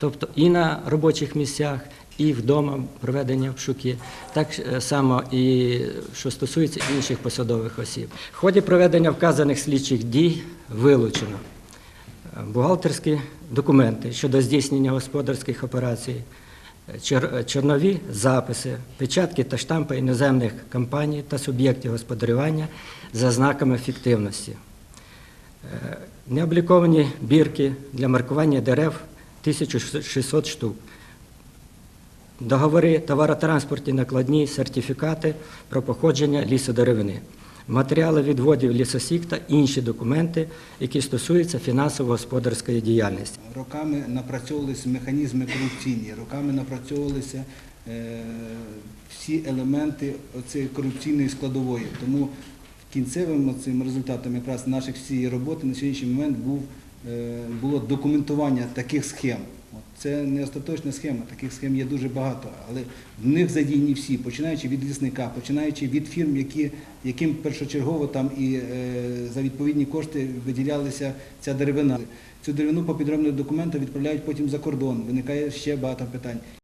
Тобто і на робочих місцях, і вдома проведення обшуки, так е, само і що стосується інших посадових осіб. В ході проведення вказаних слідчих дій вилучено е, бухгалтерські документи щодо здійснення господарських операцій, е, чорнові записи, печатки та штампи іноземних компаній та суб'єктів господарювання за знаками фіктивності. Е, Необліковані бірки для маркування дерев 1600 штук. Договори, товаротранспортні накладні, сертифікати про походження лісодеревини, матеріали відводів лісосік та інші документи, які стосуються фінансово-господарської діяльності. Роками напрацьовувалися механізми корупційні, роками напрацьовувалися е, всі елементи цієї корупційної складової. Тому кінцевим цим результатом якраз наших всієї роботи на сьогоднішній момент був, було документування таких схем. Це не остаточна схема, таких схем є дуже багато, але в них задіяні всі, починаючи від лісника, починаючи від фірм, які, яким першочергово там і е, за відповідні кошти виділялася ця деревина. Цю деревину по підробних документах відправляють потім за кордон. Виникає ще багато питань.